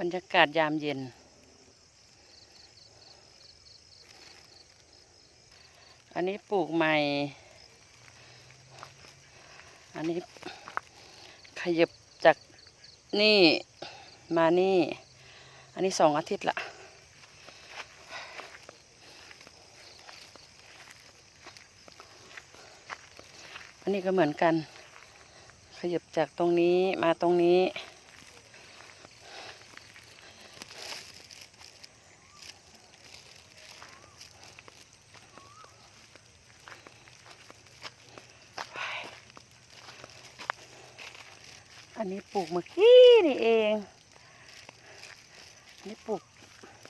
บรรยากาศยามเย็น อันนี้ปลูกใหม่ อันนี้ขยับจากนี่มานี่ อันนี้สองอาทิตย์ละอันนี้ก็เหมือนกัน ขยับจากตรงนี้มาตรงนี้ อันนี้ปลูกเมื่อกี้นี่เองอันนี้ปลูก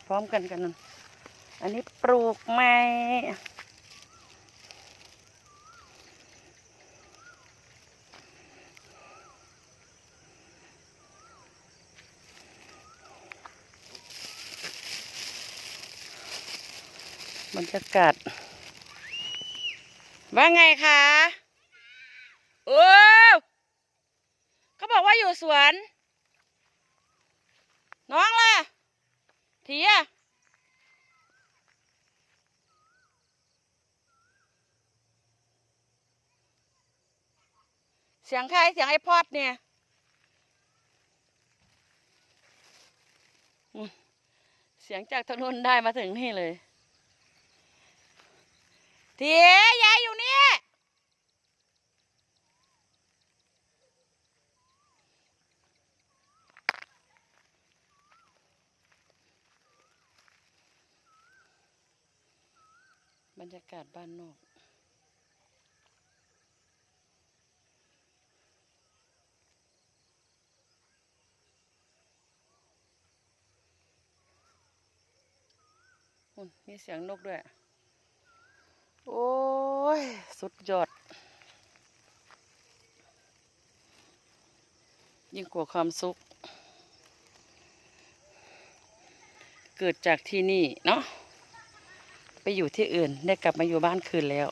พร้อมกันกันนั่นอันนี้ปลูกใหม่บรรยากาศว่าไงคะ โอ้ บอกว่าอยู่สวน น้องล่ะทีอะเสียงใครเสียงไอพอดเนี่ยเสียงจากทางนู้นได้มาถึงนี่เลย เทียยายอยู่นี่ บรรยากาศบ้านนอก มีเสียงนกด้วย โอ้ย สุดยอด ยิ่งกว่าความสุข เกิดจากที่นี่เนาะ อยู่ที่อื่น ได้กลับมาอยู่บ้านคืนแล้ว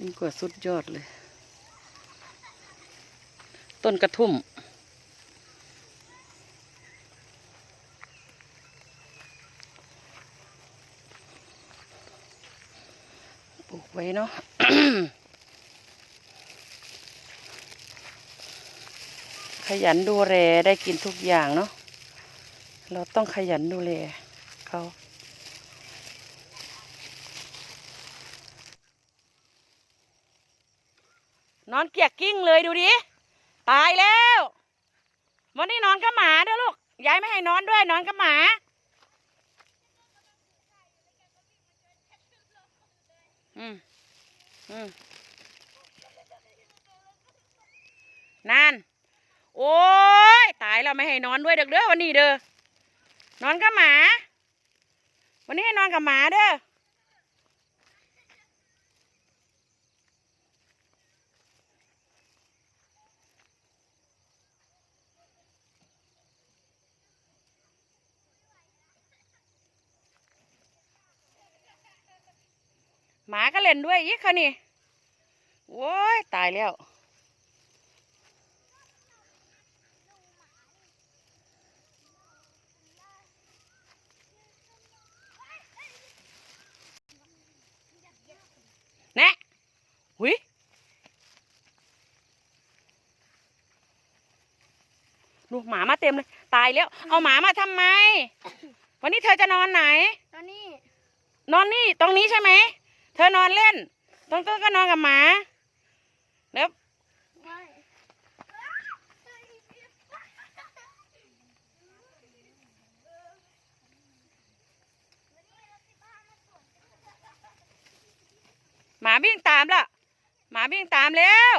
ยิ่กว่าสุดยอดเลย ต้นกระทุ่ม ปลูกไว้เนาะขยันดูแลได้กินทุกอย่างเนาะเราต้องขยันดูแลเขานอนเกียกกิ้งเลยดูดิ ตายแล้ว วันนี้นอนกับหมาเด้อลูก ยายไม่ให้นอนด้วยนอนกับหมา อืมอืมนั่น โอ้ย ตายแล้วไม่ให้นอนด้วยเด็กเด้อวันนี้เด้อ นอนกับหมา วันนี้ให้นอนกับหมาเด้อ มาก็เล่นด้วยอีกค่ะนี่โว้ยตายแล้วแนะหุยดูหมามาเต็มเลย ตายแล้ว เอาหมามาทำไม วันนี้เธอจะนอนไหน ตอนนี้ นอนนี่ ตรงนี้ใช่ไหม เธอนอนเล่นตรงต้นก็นอนกับหมาแล้วไม่หมาวิ่งตามละหมาวิ่งตามแล้ว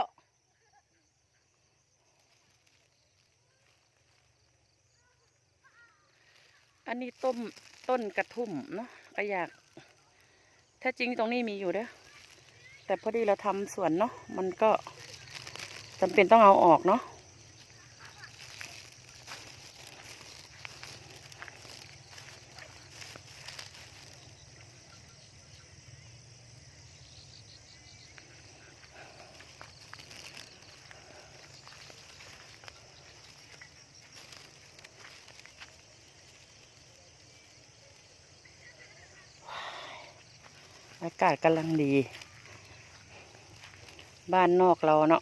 อันนี้ต้มต้นกระทุ่มเนาะก็อยาก ถ้าจริงตรงนี้มีอยู่เด้อแต่พอดีเราทำสวนเนาะมันก็จำเป็นต้องเอาออกเนาะ อากาศกำลังดี บ้านนอกเราเนาะ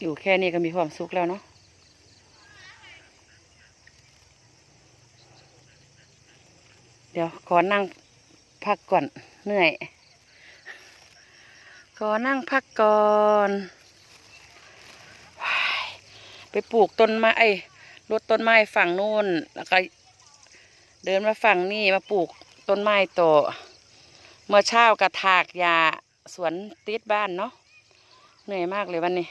อยู่แค่นี้ก็มีความสุขแล้วเนาะเดี๋ยวขอนั่งพักก่อนเหนื่อย ขอนั่งพักก่อนไปปลูกต้นไม้ไอ้รดต้นไม้ฝั่งนู้นแล้วก็เดินมาฝั่งนี่มาปลูกต้นไม้ต่อ เมื่อเช้ากระถากยาสวนติดบ้านเนาะเหนื่อยมากเลยวันนี้